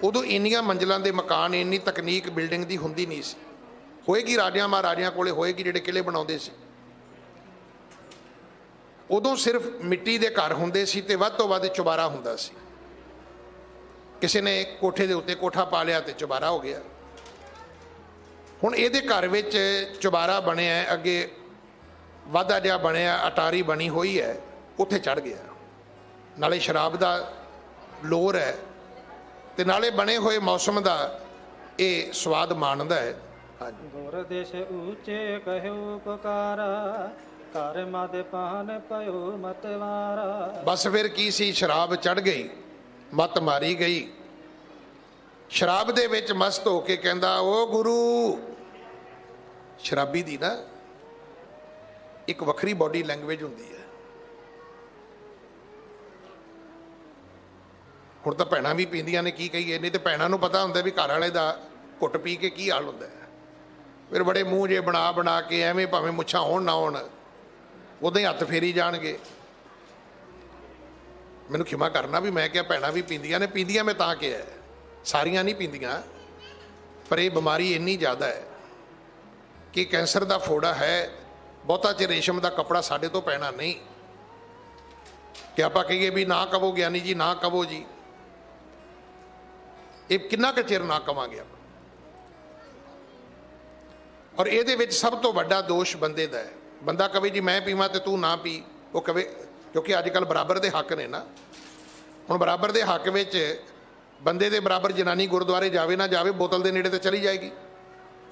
ਉਦੋਂ ਇੰਨੀਆਂ ਮੰਜ਼ਲਾਂ ਦੇ ਮਕਾਨ, ਇੰਨੀ ਤਕਨੀਕ ਬਿਲਡਿੰਗ ਦੀ ਹੁੰਦੀ ਨਹੀਂ ਸੀ। ਹੋਏਗੀ ਰਾਜਿਆਂ ਮਹਾਰਾਜਿਆਂ ਕੋਲੇ, ਹੋਏਗੀ ਜਿਹੜੇ ਕਿਲੇ ਬਣਾਉਂਦੇ ਸੀ। ਉਦੋਂ ਸਿਰਫ ਮਿੱਟੀ ਦੇ ਘਰ ਹੁੰਦੇ ਸੀ ਤੇ ਵੱਧ ਤੋਂ ਵੱਧ ਚੁਬਾਰਾ ਹੁੰਦਾ ਸੀ। ਕਿਸੇ ਨੇ ਕੋਠੇ ਦੇ ਉੱਤੇ ਕੋਠਾ ਪਾ ਲਿਆ ਤੇ ਚੁਬਾਰਾ ਹੋ ਗਿਆ। ਹੁਣ ਇਹਦੇ ਘਰ ਵਿੱਚ ਚੁਬਾਰਾ ਬਣਿਆ, ਅੱਗੇ ਵਾਧਾ ਜਿਹਾ ਬਣਿਆ, ਅਟਾਰੀ ਬਣੀ ਹੋਈ ਹੈ, ਉੱਥੇ ਚੜ ਗਿਆ। ਨਾਲੇ ਸ਼ਰਾਬ ਦਾ ਲੋਰ ਹੈ ਤੇ ਨਾਲੇ ਬਣੇ ਹੋਏ ਮੌਸਮ ਦਾ ਇਹ ਸਵਾਦ ਮਾਣਦਾ ਹੈ। ਹਾਂਜੀ। ਗੁਰ ਦੇਸ਼ ਉੱਚੇ ਕਹਿਓ ਪੁਕਾਰਾ ਕਰ ਮਦ ਪਾਨ ਪਇਓ ਮਤਵਾਰਾ ਬਸ ਫਿਰ ਕੀ ਸੀ ਸ਼ਰਾਬ ਚੜ ਗਈ ਮਤ ਮਾਰੀ ਗਈ। ਸ਼ਰਾਬ ਦੇ ਵਿੱਚ ਮਸਤ ਹੋ ਕੇ ਕਹਿੰਦਾ ਓ ਗੁਰੂ! ਸ਼ਰਾਬੀ ਦੀ ਨਾ ਇੱਕ ਵੱਖਰੀ ਬਾਡੀ ਲੈਂਗੁਏਜ ਹੁੰਦੀ ਹੈ। ਹੁਣ ਤਾਂ ਭੈਣਾਂ ਵੀ ਪੀਂਦੀਆਂ ਨੇ, ਕੀ ਕਹੀਏ? ਨਹੀਂ ਤੇ ਭੈਣਾਂ ਨੂੰ ਪਤਾ ਹੁੰਦਾ ਵੀ ਘਰ ਵਾਲੇ ਦਾ ਘੁੱਟ ਪੀ ਕੇ ਕੀ ਹਾਲ ਹੁੰਦਾ ਫਿਰ ਬੜੇ ਮੂੰਹ ਜੇ ਬਣਾ ਬਣਾ ਕੇ ਐਵੇਂ ਭਾਵੇਂ ਮੁੱਛਾਂ ਹੋਣ ਨਾ ਹੋਣ ਉਦਾਂ ਹੀ ਹੱਥ ਫੇਰੀ ਜਾਣਗੇ। ਮੈਨੂੰ ਖਿਮਾ ਕਰਨਾ ਵੀ ਮੈਂ ਕਿਹਾ ਭੈਣਾਂ ਵੀ ਪੀਂਦੀਆਂ ਨੇ, ਪੀਂਦੀਆਂ ਮੈਂ ਤਾਂ ਕਿਹਾ ਸਾਰੀਆਂ ਨਹੀਂ ਪੀਂਦੀਆਂ, ਪਰ ਇਹ ਬਿਮਾਰੀ ਇੰਨੀ ਜ਼ਿਆਦਾ ਹੈ ਕਿ ਕੈਂਸਰ ਦਾ ਫੋੜਾ ਹੈ, ਬਹੁਤਾ ਚਿਰ ਰੇਸ਼ਮ ਦਾ ਕੱਪੜਾ ਸਾਡੇ ਤੋਂ ਪੈਣਾ ਨਹੀਂ। ਕਿ ਆਪਾਂ ਕਹੀਏ ਵੀ ਨਾ ਕਹੋ ਗਿਆਨੀ ਜੀ, ਨਾ ਕਹੋ ਜੀ। ਇਹ ਕਿੰਨਾ ਕੁ ਚਿਰ ਨਾ ਕਵਾਂਗੇ ਆਪਾਂ? ਔਰ ਇਹਦੇ ਵਿੱਚ ਸਭ ਤੋਂ ਵੱਡਾ ਦੋਸ਼ ਬੰਦੇ ਦਾ ਹੈ। ਬੰਦਾ ਕਵੇ ਜੀ ਮੈਂ ਪੀਵਾਂ ਤੇ ਤੂੰ ਨਾ ਪੀ, ਉਹ ਕਵੇ, ਕਿਉਂਕਿ ਅੱਜ ਕੱਲ ਬਰਾਬਰ ਦੇ ਹੱਕ ਨੇ ਨਾ। ਹੁਣ ਬਰਾਬਰ ਦੇ ਹੱਕ ਵਿੱਚ ਬੰਦੇ ਦੇ ਬਰਾਬਰ ਜਨਾਨੀ ਗੁਰਦੁਆਰੇ ਜਾਵੇ ਨਾ ਜਾਵੇ, ਬੋਤਲ ਦੇ ਨੇੜੇ ਤੇ ਚਲੀ ਜਾਏਗੀ।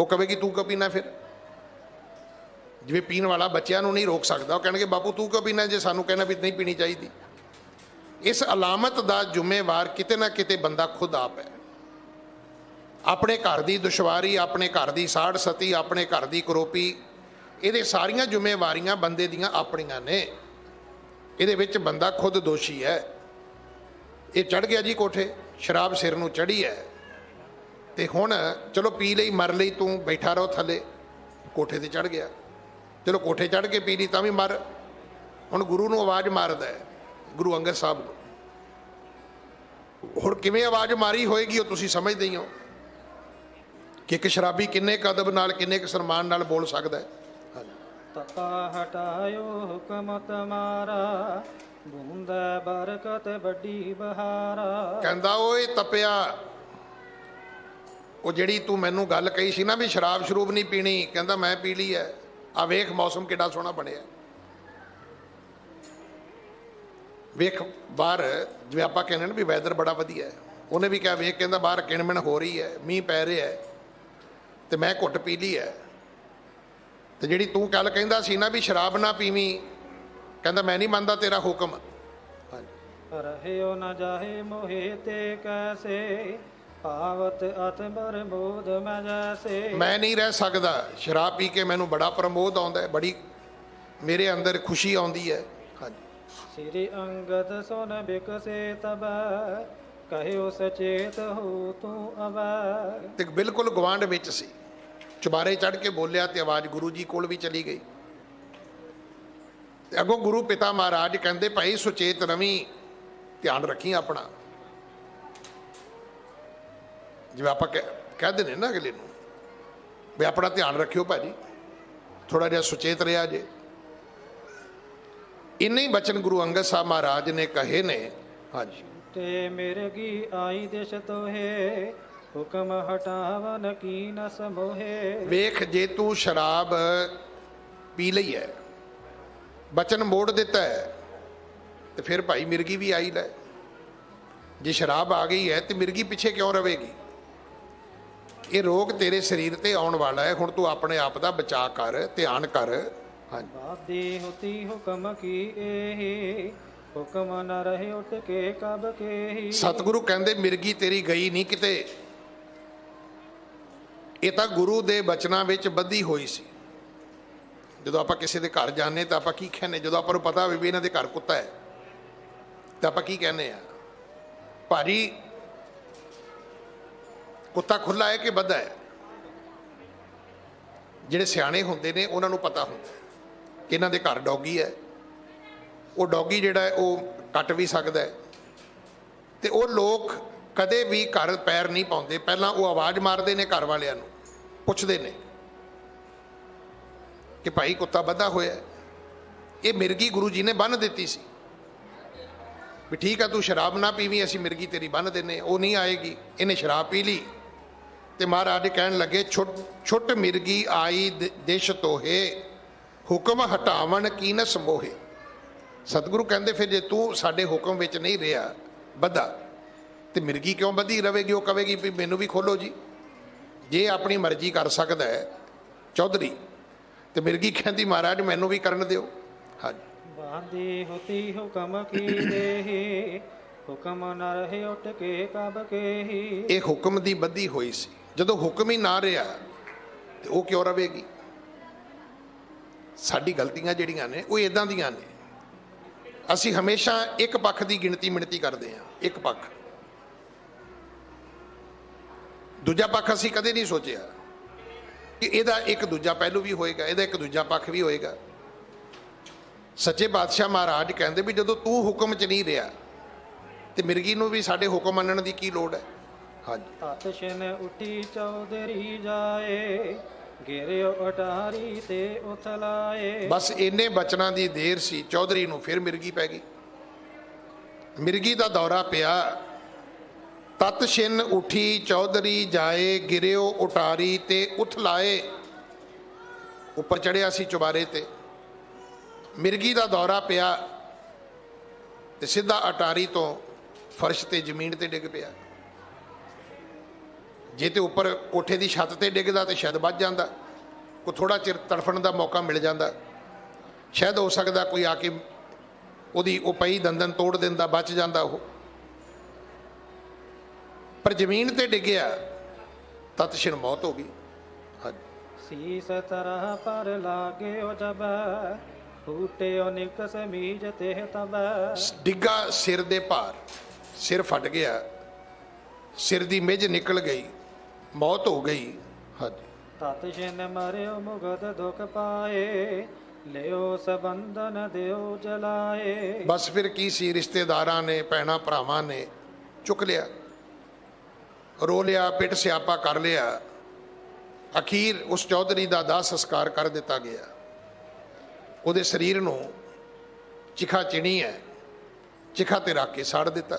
ਉਹ ਕਵੇਗੀ ਤੂੰ ਕਿਉਂ ਪੀਣਾ ਫਿਰ? ਜਿਵੇਂ ਪੀਣ ਵਾਲਾ ਬੱਚਿਆਂ ਨੂੰ ਨਹੀਂ ਰੋਕ ਸਕਦਾ, ਉਹ ਕਹਿਣਗੇ, ਬਾਪੂ, ਤੂੰ ਕਿਉਂ ਪੀਣਾ ਜੇ ਸਾਨੂੰ ਕਹਿਣਾ ਵੀ ਨਹੀਂ ਪੀਣੀ ਚਾਹੀਦੀ? ਇਸ ਅਲਾਮਤ ਦਾ ਜ਼ਿੰਮੇਵਾਰ ਕਿਤੇ ਨਾ ਕਿਤੇ ਬੰਦਾ ਖੁਦ ਆਪ ਹੈ। ਆਪਣੇ ਘਰ ਦੀ ਦੁਸ਼ਵਾਰੀ, ਆਪਣੇ ਘਰ ਦੀ ਸਾੜ ਸਤੀ, ਆਪਣੇ ਘਰ ਦੀ ਕਰੋਪੀ, ਇਹਦੇ ਸਾਰੀਆਂ ਜ਼ਿੰਮੇਵਾਰੀਆਂ ਬੰਦੇ ਦੀਆਂ ਆਪਣੀਆਂ ਨੇ। ਇਹਦੇ ਵਿੱਚ ਬੰਦਾ ਖੁਦ ਦੋਸ਼ੀ ਹੈ। ਇਹ ਚੜ ਗਿਆ ਜੀ ਕੋਠੇ, ਸ਼ਰਾਬ ਸਿਰ ਨੂੰ ਚੜੀ ਹੈ। ਤੇ ਹੁਣ ਚਲੋ ਪੀ ਲਈ, ਮਰ ਲਈ ਤੂੰ, ਬੈਠਾ ਰਹੋ ਥੱਲੇ। ਕੋਠੇ ਤੇ ਚੜ ਗਿਆ। ਚਲੋ ਕੋਠੇ ਚੜ ਕੇ ਪੀ ਲਈ ਤਾਂ ਵੀ ਮਰ। ਹੁਣ ਗੁਰੂ ਨੂੰ ਆਵਾਜ਼ ਮਾਰਦਾ ਹੈ, ਗੁਰੂ ਅੰਗਦ ਸਾਹਿਬ ਨੂੰ। ਹੁਣ ਕਿਵੇਂ ਆਵਾਜ਼ ਮਾਰੀ ਹੋਏਗੀ ਉਹ ਤੁਸੀਂ ਸਮਝਦੇ ਹੀ ਹੋ। ਕਿ ਇੱਕ ਸ਼ਰਾਬੀ ਕਿੰਨੇ ਕਦਬ ਨਾਲ ਕਿੰਨੇ ਕੁ ਸਨਮਾਨ ਨਾਲ ਬੋਲ ਸਕਦਾ ਹੈ। ਤਪਾ ਹਟਾਇਓ ਹੁਕਮ ਤਮਾਰਾ ਬੂੰਦ ਬਰਕਤ ਵੱਡੀ ਬਹਾਰਾ। ਕਹਿੰਦਾ ਓਏ ਤਪਿਆ ਉਹ ਜਿਹੜੀ ਤੂੰ ਮੈਨੂੰ ਗੱਲ ਕਹੀ ਸੀ ਨਾ ਵੀ ਸ਼ਰਾਬ ਸ਼ਰੂਬ ਨਹੀਂ ਪੀਣੀ ਕਹਿੰਦਾ ਮੈਂ ਪੀ ਲਈ ਐ ਆ ਵੇਖ ਮੌਸਮ ਕਿੱਡਾ ਸੋਹਣਾ ਬਣਿਆ ਵੇਖ ਬਾਹਰ ਜਿਵੇਂ ਆਪਾਂ ਕਹਿੰਦੇ ਨੇ ਵੀ ਵੈਦਰ ਬੜਾ ਵਧੀਆ ਹੈ। ਉਹਨੇ ਵੀ ਕਿਹਾ ਵੇਖ ਕਹਿੰਦਾ ਬਾਹਰ ਕਿਣਮਣ ਹੋ ਰਹੀ ਹੈ ਮੀਂਹ ਪੈ ਰਿਹਾ ਹੈ। ਤੇ ਮੈਂ ਘੁੱਟ ਪੀ ਲਈ ਹੈ। ਤੇ ਜਿਹੜੀ ਤੂੰ ਕੱਲ ਕਹਿੰਦਾ ਸੀ ਨਾ ਵੀ ਸ਼ਰਾਬ ਨਾ ਪੀਵੀਂ ਕਹਿੰਦਾ ਮੈਂ ਨਹੀਂ ਮੰਨਦਾ ਤੇਰਾ ਹੁਕਮ। ਹਾਂਜੀ ਰਹਿਓ ਨ ਜਾਹੇ ਮੋਹਿ ਤੇ ਕੈਸੇ ਪਾਵਤ ਅਤ ਬਰਬੋਧ ਮੈਂ ਜੈਸੇ। ਮੈਂ ਨਹੀਂ ਰਹਿ ਸਕਦਾ ਸ਼ਰਾਬ ਪੀ ਕੇ ਮੈਨੂੰ ਬੜਾ ਪ੍ਰਮੋਦ ਆਉਂਦਾ ਹੈ ਬੜੀ ਮੇਰੇ ਅੰਦਰ ਖੁਸ਼ੀ ਆਉਂਦੀ ਹੈ। ਹਾਂਜੀ। ਸ੍ਰੀ ਅੰਗਦ ਸੁਨ ਬਿਕਸੇ ਤਬ ਕਹਿਓ ਸਚੇਤ ਹੋ ਤੂੰ ਅਵੈ। ਤੇ ਬਿਲਕੁਲ ਗਵਾਂਢ ਵਿੱਚ ਸੀ। ਚੁਬਾਰੇ ਚੜ ਕੇ ਬੋਲਿਆ ਤੇ ਆਵਾਜ਼ ਗੁਰੂ ਜੀ ਕੋਲ ਵੀ ਚਲੀ ਗਈ। ਤੇ ਅੱਗੋਂ ਗੁਰੂ ਪਿਤਾ ਮਹਾਰਾਜ ਕਹਿੰਦੇ, ਭਾਈ ਸੁਚੇਤ ਰਵੀ, ਧਿਆਨ ਰੱਖੀ ਆਪਣਾ। ਜਿਵੇਂ ਆਪਾਂ ਕਹਿ- ਕਹਿੰਦੇ ਨੇ ਨਾ ਅਗਲੇ ਨੂੰ, ਵੀ ਆਪਣਾ ਧਿਆਨ ਰੱਖਿਓ ਭਾਜੀ ਥੋੜਾ ਜਿਹਾ ਸੁਚੇਤ ਰਿਹਾ ਜੇ। ਇੰਨੇ ਹੀ ਬਚਨ ਗੁਰੂ ਅੰਗਦ ਸਾਹਿਬ ਮਹਾਰਾਜ ਨੇ ਕਹੇ ਨੇ। ਹਾਂਜੀ। ਤੇ ਮੇਰੇ ਕੀ ਆਈ ਦਿਸ਼ ਤੋਹੇ ਹੁਕਮ ਹਟਾਵਨ ਕੀ ਨ ਸਮੋਹੇ। ਵੇਖ ਜੇ ਤੂੰ ਸ਼ਰਾਬ ਪੀ ਲਈ ਹੈ ਬਚਨ ਮੋੜ ਦਿੱਤਾ ਹੈ ਤੇ ਫਿਰ ਭਾਈ ਮਿਰਗੀ ਵੀ ਆਈ ਲੈ। ਜੇ ਸ਼ਰਾਬ ਆ ਗਈ ਹੈ ਤੇ ਮਿਰਗੀ ਪਿੱਛੇ ਕਿਉਂ ਰਵੇਗੀ? ਇਹ ਰੋਗ ਤੇਰੇ ਸਰੀਰ ਤੇ ਆਉਣ ਵਾਲਾ ਹੈ ਹੁਣ ਤੂੰ ਆਪਣੇ ਆਪ ਦਾ ਬਚਾਅ ਕਰ ਧਿਆਨ ਕਰ। ਹਾਂਜੀ। ਬਾਦੀ ਹੁਤੀ ਹੁਕਮ ਕੀ ਏਹੀ? ਹੁਕਮ ਨ ਰਹੇ ਉਠ ਕੇ ਕਬ ਕੇਹੀ? ਸਤਿਗੁਰੂ ਕਹਿੰਦੇ ਮਿਰਗੀ ਤੇਰੀ ਗਈ ਨਹੀਂ ਕਿਤੇ। ਇਹ ਤਾਂ ਗੁਰੂ ਦੇ ਬਚਨਾਂ ਵਿੱਚ ਬੱਧੀ ਹੋਈ ਸੀ। ਜਦੋਂ ਆਪਾਂ ਕਿਸੇ ਦੇ ਘਰ ਜਾਂਦੇ ਤਾਂ ਆਪਾਂ ਕੀ ਕਹਿੰਦੇ ਜਦੋਂ ਆਪਾਂ ਨੂੰ ਪਤਾ ਹੋਵੇ ਵੀ ਇਹਨਾਂ ਦੇ ਘਰ ਕੁੱਤਾ ਹੈ, ਤਾਂ ਆਪਾਂ ਕੀ ਕਹਿੰਦੇ ਆ ਭਾਜੀ, ਕੁੱਤਾ ਖੁੱਲਾ ਹੈ ਕਿ ਬੱਧਾ ਹੈ? ਜਿਹੜੇ ਸਿਆਣੇ ਹੁੰਦੇ ਨੇ, ਉਹਨਾਂ ਨੂੰ ਪਤਾ ਹੁੰਦਾ ਕਿ ਇਹਨਾਂ ਦੇ ਘਰ ਡੌਗੀ ਹੈ। ਉਹ ਡੌਗੀ ਜਿਹੜਾ ਹੈ, ਉਹ ਕੱਟ ਵੀ ਸਕਦਾ ਹੈ। ਤੇ ਉਹ ਲੋਕ ਕਦੇ ਵੀ ਘਰ ਪੈਰ ਨਹੀਂ ਪਾਉਂਦੇ। ਪਹਿਲਾਂ ਉਹ ਆਵਾਜ਼ ਮਾਰਦੇ ਨੇ ਘਰ ਵਾਲਿਆਂ ਨੂੰ। ਪੁੱਛਦੇ ਨੇ ਕਿ ਭਾਈ ਕੁੱਤਾ ਬੱਧਾ ਹੋਇਆ ਇਹ ਮਿਰਗੀ ਗੁਰੂ ਜੀ ਨੇ ਬੰਨ ਦਿੱਤੀ ਸੀ। ਵੀ ਠੀਕ ਆ, ਤੂੰ ਸ਼ਰਾਬ ਨਾ ਪੀਵੀਂ, ਅਸੀਂ ਮਿਰਗੀ ਤੇਰੀ ਬੰਨ ਦਿੰਨੇ ਉਹ ਨਹੀਂ ਆਏਗੀ। ਇਹਨੇ ਸ਼ਰਾਬ ਪੀ ਲਈ। ਤੇ ਮਹਾਰਾਜ ਕਹਿਣ ਲੱਗੇ, ਛੁੱਟ ਛੁੱਟ ਮਿਰਗੀ ਆਈ ਦ- ਦਿਸ਼ ਤੋਹੇ, ਹੁਕਮ ਹਟਾਵਣ ਕੀ ਨ ਸਮੋਹੇ ਸਤਿਗੁਰੂ ਕਹਿੰਦੇ, ਫਿਰ ਜੇ ਤੂੰ ਸਾਡੇ ਹੁਕਮ ਵਿੱਚ ਨਹੀਂ ਰਿਹਾ ਬੱਧਾ ਤੇ ਮਿਰਗੀ ਕਿਉਂ ਬੱਧੀ ਰਵੇਗੀ ਉਹ ਕਵੇਗੀ ਵੀ ਮੈਨੂੰ ਵੀ ਖੋਲੋ ਜੀ। ਜੇ ਆਪਣੀ ਮਰਜ਼ੀ ਕਰ ਸਕਦਾ ਹੈ ਚੌਧਰੀ ਤੇ ਮਿਰਗੀ ਕਹਿੰਦੀ ਮਹਾਰਾਜ ਮੈਨੂੰ ਵੀ ਕਰਨ ਦਿਓ। ਹਾਂਜੀ। ਬਾਂਦੀ ਹੋਤੀ ਹੁਕਮ ਕੀ ਦੇਹੀ ਹੁਕਮ ਨ ਰਹੇ ਉਠ ਕੇ ਕਬ ਕੇਹੀ। ਇਹ ਹੁਕਮ ਦੀ ਬੱਧੀ ਹੋਈ ਸੀ। ਜਦੋਂ ਹੁਕਮ ਹੀ ਨਾ ਰਿਹਾ ਤੇ ਉਹ ਕਿਉਂ ਰਵੇਗੀ ਸਾਡੀ ਗਲਤੀਆਂ ਜਿਹੜੀਆਂ ਨੇ ਉਹ ਇਦਾਂ ਦੀਆਂ ਨੇ। ਅਸੀਂ ਹਮੇਸ਼ਾ ਇੱਕ ਪੱਖ ਦੀ ਗਿਣਤੀ ਮਿਣਤੀ ਕਰਦੇ ਹਾਂ ਇੱਕ ਪੱਖ। ਦੂਜਾ ਪੱਖ ਅਸੀਂ ਕਦੇ ਨਹੀਂ ਸੋਚਿਆ ਕਿ ਇਹਦਾ ਇੱਕ ਦੂਜਾ ਪਹਿਲੂ ਵੀ ਹੋਏਗਾ ਇਹਦਾ ਇੱਕ ਦੂਜਾ ਪੱਖ ਵੀ ਹੋਏਗਾ। ਸੱਚੇ ਬਾਦਸ਼ਾਹ ਮਹਾਰਾਜ ਕਹਿੰਦੇ ਵੀ ਜਦੋਂ ਤੂੰ ਹੁਕਮ 'ਚ ਨਹੀਂ ਰਿਹਾ ਤੇ ਮਿਰਗੀ ਨੂੰ ਵੀ ਸਾਡੇ ਹੁਕਮ ਮੰਨਣ ਦੀ ਕੀ ਲੋੜ ਹੈ? ਹਾਂਜੀ। ਤਤ ਛਿਨ ਉਠੀ ਚੌਧਰੀ ਜਾਏ ਗਿਰਿਓ ਅਟਾਰੀ ਤੇ ਉਥਲਾਏ ਬਸ ਇੰਨੇ ਬਚਨਾਂ ਦੀ ਦੇਰ ਸੀ ਚੌਧਰੀ ਨੂੰ ਫਿਰ ਮਿਰਗੀ ਪੈ ਗਈ। ਮਿਰਗੀ ਦਾ ਦੌਰਾ ਪਿਆ ਤਤ ਛਿਨ ਉਠੀ ਚੌਧਰੀ ਜਾਏ, ਗਿਰਿਓ ਉਟਾਰੀ ਤੇ ਉਥਲਾਏ ਉੱਪਰ ਚੜਿਆ ਸੀ ਚੁਬਾਰੇ ਤੇ। ਮਿਰਗੀ ਦਾ ਦੌਰਾ ਪਿਆ ਤੇ ਸਿੱਧਾ ਅਟਾਰੀ ਤੋਂ ਫਰਸ਼ ਤੇ ਜ਼ਮੀਨ ਤੇ ਡਿੱਗ ਪਿਆ। ਜੇ ਤੇ ਉੱਪਰ ਕੋਠੇ ਦੀ ਛੱਤ ਤੇ ਡਿੱਗਦਾ ਤੇ ਸ਼ਾਇਦ ਬਚ ਜਾਂਦਾ। ਕੋ ਥੋੜਾ ਚਿਰ ਤੜਫਣ ਦਾ ਮੌਕਾ ਮਿਲ ਜਾਂਦਾ। ਸ਼ਾਇਦ ਹੋ ਸਕਦਾ ਕੋਈ ਆ ਕੇ ਉਹਦੀ ਉਹ ਪਈ ਦੰਦਨ ਤੋੜ ਦਿੰਦਾ, ਬਚ ਜਾਂਦਾ ਉਹ। ਪਰ ਜ਼ਮੀਨ ਤੇ ਡਿੱਗਿਆ ਤਤ ਛਿਣ ਮੌਤ ਹੋ ਗਈ। ਸੀਸ ਤਰਹ ਪਰ ਲਾਗਿਓ ਜਬ ਫੂਟਿਓ ਨਿਕਸ ਮੀਜ ਤੇ ਤਬ। ਡਿੱਗਾ ਸਿਰ ਦੇ ਭਾਰ ਸਿਰ ਫਟ ਗਿਆ ਸਿਰ ਦੀ ਮਿੱਝ ਨਿਕਲ ਗਈ ਮੌਤ ਹੋ ਗਈ। ਹਾਂਜੀ। ਤਤ ਛਿਨ ਮਰਿਓ ਮੁਗਤ ਦੁਖ ਪਾਏ ਲਿਓ ਸਬੰਧਨ ਦਿਓ ਜਲਾਏ। ਬਸ ਫਿਰ ਕੀ ਸੀ ਰਿਸ਼ਤੇਦਾਰਾਂ ਨੇ ਭੈਣਾਂ ਭਰਾਵਾਂ ਨੇ ਚੁੱਕ ਲਿਆ। ਰੋ ਲਿਆ ਪਿੱਟ ਸਿਆਪਾ ਕਰ ਲਿਆ। ਅਖੀਰ ਉਸ ਚੌਧਰੀ ਦਾ ਦਾਹ ਸੰਸਕਾਰ ਕਰ ਦਿੱਤਾ ਗਿਆ। ਉਹਦੇ ਸਰੀਰ ਨੂੰ ਚਿਖਾ ਚਿਣੀ ਹੈ। ਚਿਖਾ ਤੇ ਰੱਖ ਕੇ ਸਾੜ ਦਿੱਤਾ।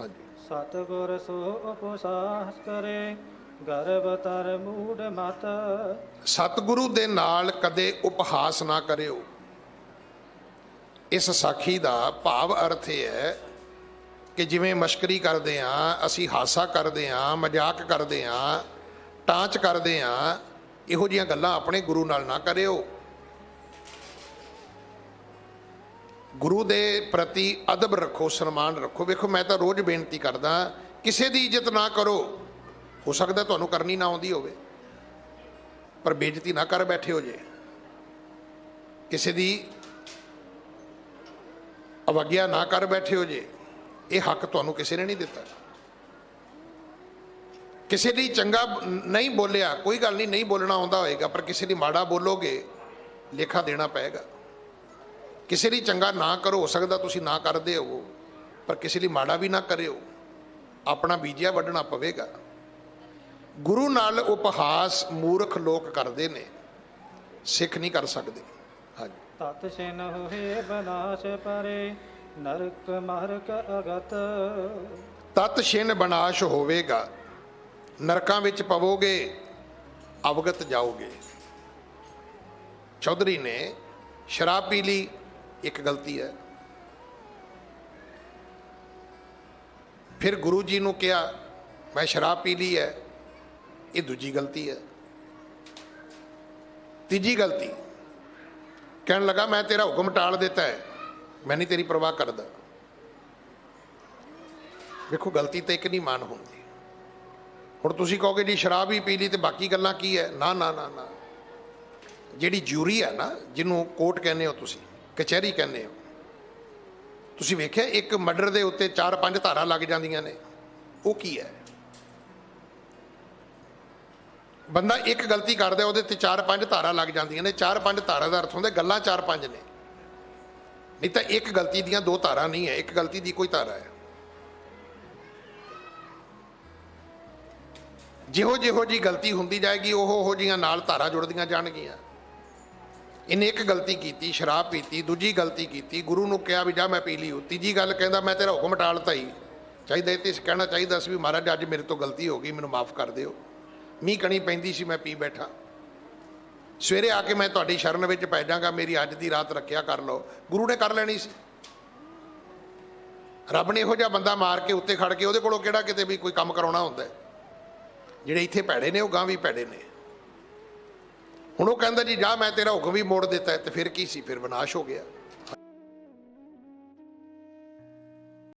ਹਾਂਜੀ। ਸਤਗੁਰ ਸੋ ਉਪਸਾਸ ਕਰੇ ਗਰਭ ਤਰ ਮੂੜ ਮਤ। ਸਤਿਗੁਰੂ ਦੇ ਨਾਲ ਕਦੇ ਉਪਹਾਸ ਨਾ ਕਰਿਓ। ਇਸ ਸਾਖੀ ਦਾ ਭਾਵ ਅਰਥ ਇਹ ਹੈ ਕਿ ਜਿਵੇਂ ਮਸ਼ਕਰੀ ਕਰਦੇ ਆਂ, ਅਸੀਂ ਹਾਸਾ ਕਰਦੇ ਆਂ, ਮਜ਼ਾਕ ਕਰਦੇ ਆਂ, ਟਾਂਚ ਕਰਦੇ ਆਂ, ਇਹੋ ਜੀਆਂ ਗੱਲਾਂ ਆਪਣੇ ਗੁਰੂ ਨਾਲ ਨਾ ਕਰਿਓ। ਗੁਰੂ ਦੇ ਪ੍ਰਤੀ ਅਦਬ ਰੱਖੋ, ਸਨਮਾਨ ਰੱਖੋ। ਵੇਖੋ, ਮੈਂ ਤਾਂ ਰੋਜ਼ ਬੇਨਤੀ ਕਰਦਾ, ਕਿਸੇ ਦੀ ਇੱਜ਼ਤ ਨਾ ਕਰੋ। ਹੋ ਸਕਦਾ ਤੁਹਾਨੂੰ ਕਰਨੀ ਨਾ ਆਉਂਦੀ ਹੋਵੇ, ਪਰ ਬੇਇੱਜ਼ਤੀ ਨਾ ਕਰ ਬੈਠੇ ਹੋ ਜੇ। ਕਿਸੇ ਦੀ ਅਵਗਿਆ ਨਾ ਕਰ ਬੈਠੇ ਹੋ ਜੇ। ਇਹ ਹੱਕ ਤੁਹਾਨੂੰ ਕਿਸੇ ਨੇ ਨਹੀਂ ਦਿੱਤਾ। ਕਿਸੇ ਲਈ ਚੰਗਾ ਨਹੀਂ ਬੋਲਿਆ, ਕੋਈ ਗੱਲ ਨਹੀਂ ਨਹੀਂ ਬੋਲਣਾ ਆਉਂਦਾ ਹੋਏਗਾ, ਪਰ ਕਿਸੇ ਲਈ ਮਾੜਾ ਬੋਲੋਗੇ, ਲੇਖਾ ਦੇਣਾ ਪਏਗਾ। ਕਿਸੇ ਲਈ ਚੰਗਾ ਨਾ ਕਰੋ, ਹੋ ਸਕਦਾ ਤੁਸੀਂ ਨਾ ਕਰਦੇ ਹੋ ਪਰ ਕਿਸੇ ਲਈ ਮਾੜਾ ਵੀ ਨਾ ਕਰਿਓ, ਆਪਣਾ ਬੀਜਿਆ ਵੱਢਣਾ ਪਵੇਗਾ। ਗੁਰੂ ਨਾਲ ਉਪਹਾਸ ਮੂਰਖ ਲੋਕ ਕਰਦੇ ਨੇ, ਸਿੱਖ ਨਹੀਂ ਕਰ ਸਕਦੇ। ਹਾਂਜੀ। ਤਤ ਛਿਨ ਹੋਏ ਬਨਾਸ਼ ਪਰੇ ਨਰਕ ਮਰਕ ਅਗਤ। ਤਤ ਛਿਨ ਬਨਾਸ਼ ਹੋਵੇਗਾ, ਨਰਕਾਂ ਵਿੱਚ ਪਵੋਗੇ, ਅਵਗਤ ਜਾਓਗੇ। ਚੌਧਰੀ ਨੇ ਸ਼ਰਾਬ ਪੀ ਲਈ, ਇੱਕ ਗਲਤੀ ਹੈ। ਫਿਰ ਗੁਰੂ ਜੀ ਨੂੰ ਕਿਹਾ, ਮੈਂ ਸ਼ਰਾਬ ਪੀ ਲਈ ਹੈ, ਇਹ ਦੂਜੀ ਗਲਤੀ ਹੈ। ਤੀਜੀ ਗਲਤੀ, ਕਹਿਣ ਲੱਗਾ, ਮੈਂ ਤੇਰਾ ਹੁਕਮ ਟਾਲ ਦਿੱਤਾ ਹੈ। ਮੈਂ ਨਹੀਂ ਤੇਰੀ ਪਰਵਾਹ ਕਰਦਾ। ਵੇਖੋ, ਗਲਤੀ ਤਾਂ ਇੱਕ ਨਹੀਂ ਮਾਨ ਹੁੰਦੀ। ਹੁਣ ਤੁਸੀਂ ਕਹੋਗੇ, ਜੀ, ਸ਼ਰਾਬ ਹੀ ਪੀ ਲਈ ਤੇ ਬਾਕੀ ਗੱਲਾਂ ਕੀ ਹੈ ਨਾ ਨਾ ਨਾ ਨਾ। ਜਿਹੜੀ ਜੂਰੀ ਹੈ ਨਾ, ਜਿਹਨੂੰ ਕੋਰਟ ਕਹਿੰਦੇ ਹੋ ਤੁਸੀਂ, ਕਚਹਿਰੀ ਕਹਿੰਦੇ ਹੋ, ਤੁਸੀਂ ਵੇਖਿਆ, ਇੱਕ ਮਰਡਰ ਦੇ ਉੱਤੇ 4-5 ਧਾਰਾ ਲੱਗ ਜਾਂਦੀਆਂ ਨੇ। ਉਹ ਕੀ ਹੈ ਬੰਦਾ ਇੱਕ ਗਲਤੀ ਕਰਦਾ, ਉਹਦੇ ਤੇ 4-5 ਧਾਰਾ ਲੱਗ ਜਾਂਦੀਆਂ ਨੇ। 4-5 ਧਾਰਾ ਦਾ ਅਰਥ ਹੁੰਦਾ, ਗੱਲਾਂ 4-5 ਨੇ। ਨਹੀਂ ਤਾਂ ਇੱਕ ਗਲਤੀ ਦੀਆਂ ਦੋ ਧਾਰਾਂ ਨਹੀਂ ਹੈ, ਇੱਕ ਗਲਤੀ ਦੀ ਕੋਈ ਧਾਰਾ ਹੈ। ਜਿਹੋ ਜਿਹੋ ਜੀ ਗਲਤੀ ਹੁੰਦੀ ਜਾਏਗੀ, ਉਹ ਉਹ ਜੀਆਂ ਨਾਲ ਧਾਰਾ ਜੁੜਦੀਆਂ ਜਾਣਗੀਆਂ। ਇਹਨੇ ਇੱਕ ਗਲਤੀ ਕੀਤੀ, ਸ਼ਰਾਬ ਪੀਤੀ, ਦੂਜੀ ਗਲਤੀ ਕੀਤੀ, ਗੁਰੂ ਨੂੰ ਕਿਹਾ ਵੀ ਜਾ ਮੈਂ ਪੀ ਲਈ ਤੀਜੀ ਗੱਲ ਕਹਿੰਦਾ ਮੈਂ ਤੇਰਾ ਹੁਕਮ ਟਾਲਤਾ ਹੀ ਚਾਹੀਦਾ ਇਹ ਤੇ ਕਹਿਣਾ ਚਾਹੀਦਾ ਸੀ ਵੀ ਮਹਾਰਾਜ, ਅੱਜ ਮੇਰੇ ਤੋਂ ਗਲਤੀ ਹੋ ਗਈ, ਮੈਨੂੰ ਮਾਫ ਕਰ ਦਿਓ। ਮੀਂਹ ਕਣੀ ਪੈਂਦੀ ਸੀ, ਮੈਂ ਪੀ ਬੈਠਾ। ਸਵੇਰੇ ਆ ਕੇ ਮੈਂ ਤੁਹਾਡੀ ਸ਼ਰਨ ਵਿੱਚ ਪੈ ਜਾਗਾ, ਮੇਰੀ ਅੱਜ ਦੀ ਰਾਤ ਰੱਖਿਆ ਕਰ ਲਓ। ਗੁਰੂ ਨੇ ਕਰ ਲੈਣੀ ਸੀ। ਰੱਬ ਨੇ ਇਹੋ ਜਿਹਾ ਬੰਦਾ ਮਾਰ ਕੇ ਉੱਤੇ ਖੜ ਕੇ ਉਹਦੇ ਕੋਲੋਂ ਕਿਹੜਾ ਕਿਤੇ ਵੀ ਕੋਈ ਕੰਮ ਕਰਾਉਣਾ ਹੁੰਦਾ? ਜਿਹੜੇ ਇੱਥੇ ਭੈੜੇ ਨੇ, ਉਹ ਗਾਂ ਵੀ ਭੈੜੇ ਨੇ। ਹੁਣ ਉਹ ਕਹਿੰਦਾ ਜੀ, ਜਾ, ਮੈਂ ਤੇਰਾ ਹੁਕਮ ਵੀ ਮੋੜ ਦਿੱਤਾ ਤੇ ਫਿਰ ਕੀ ਸੀ? ਫਿਰ ਵਿਨਾਸ਼ ਹੋ ਗਿਆ।